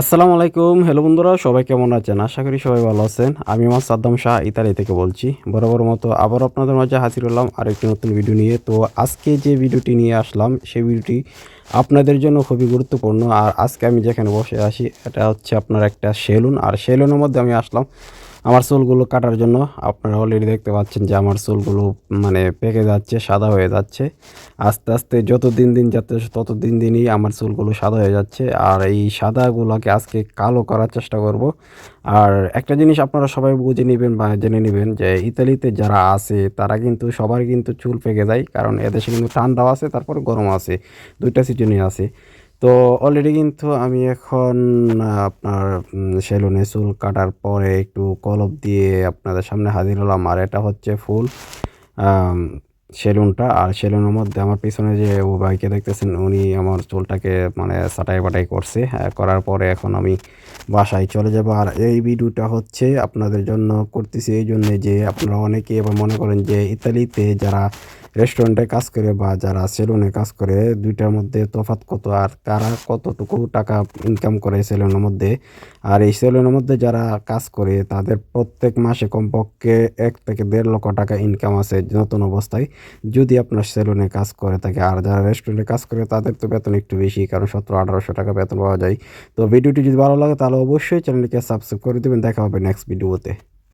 আসসালামু আলাইকুম। হ্যালো বন্ধুরা, সবাই কেমন আছেন? আশা করি সবাই ভালো আছেন। আমি আমার সাদ্দাম শাহ, ইতালি থেকে বলছি। বরাবর মতো আবার আপনাদের মাঝে হাজির হলাম আরেকটি নতুন ভিডিও নিয়ে। তো আজকে যে ভিডিওটি নিয়ে আসলাম, সেই ভিডিওটি আপনাদের জন্য খুবই গুরুত্বপূর্ণ। আর আজকে আমি যেখানে বসে আসি এটা হচ্ছে আপনার একটা সেলুন। আর সেলুনের মধ্যে আমি আসলাম আমার চুলগুলো কাটার জন্য আপনারা অলরেডি দেখতে পাচ্ছেন যে আমার চুলগুলো মানে পেকে যাচ্ছে, সাদা হয়ে যাচ্ছে। আস্তে আস্তে যত দিন দিন যাচ্ছে, তত দিন দিনই আমার চুলগুলো সাদা হয়ে যাচ্ছে। আর এই সাদাগুলোকে আজকে কালো করার চেষ্টা করব। আর একটা জিনিস আপনারা সবাই বুঝে নেবেন বা জেনে নেবেন যে ইতালিতে যারা আছে, তারা কিন্তু সবার কিন্তু চুল পেকে যায়। কারণ এদেশে কিন্তু ঠান্ডাও আছে, তারপর গরম আছে। দুইটা সিজনই আছে। তো অলরেডি কিন্তু আমি এখন আপনার সেলুনে চুল কাটার পরে একটু কলপ দিয়ে আপনাদের সামনে হাজির হলাম। আর এটা হচ্ছে ফুল সেলুনটা। আর সেলুনের মধ্যে আমার পিছনে যে ও ভাইকে দেখতেছেন, উনি আমার চুলটাকে মানে সাটাই বাটাই করছে। করার পরে এখন আমি বাসায় চলে যাব। আর এই ভিডিওটা হচ্ছে আপনাদের জন্য করতেছি এই জন্যে যে আপনারা অনেকে এবার মনে করেন যে ইতালিতে যারা রেস্টুরেন্টে কাজ করে বা যারা সেলুনে কাজ করে, দুইটার মধ্যে তফাৎ কত আর কারা কতটুকু টাকা ইনকাম করে সেলুনের মধ্যে? আর এই সেলুনের মধ্যে যারা কাজ করে, তাদের প্রত্যেক মাসে কমপক্ষে এক থেকে দেড় লক্ষ টাকা ইনকাম আছে নতুন অবস্থায়। যদি আপনার সেলুনে কাজ করে থাকে, আর যারা রেস্টুরেন্টে কাজ করে, তাদের তো বেতন একটু বেশি, কারণ সতেরো আঠারোশো টাকা বেতন পাওয়া যায়। তো ভিডিওটি যদি ভালো লাগে, তাহলে অবশ্যই চ্যানেলকে সাবস্ক্রাইব করে দেবেন। দেখা হবে নেক্সট ভিডিওতে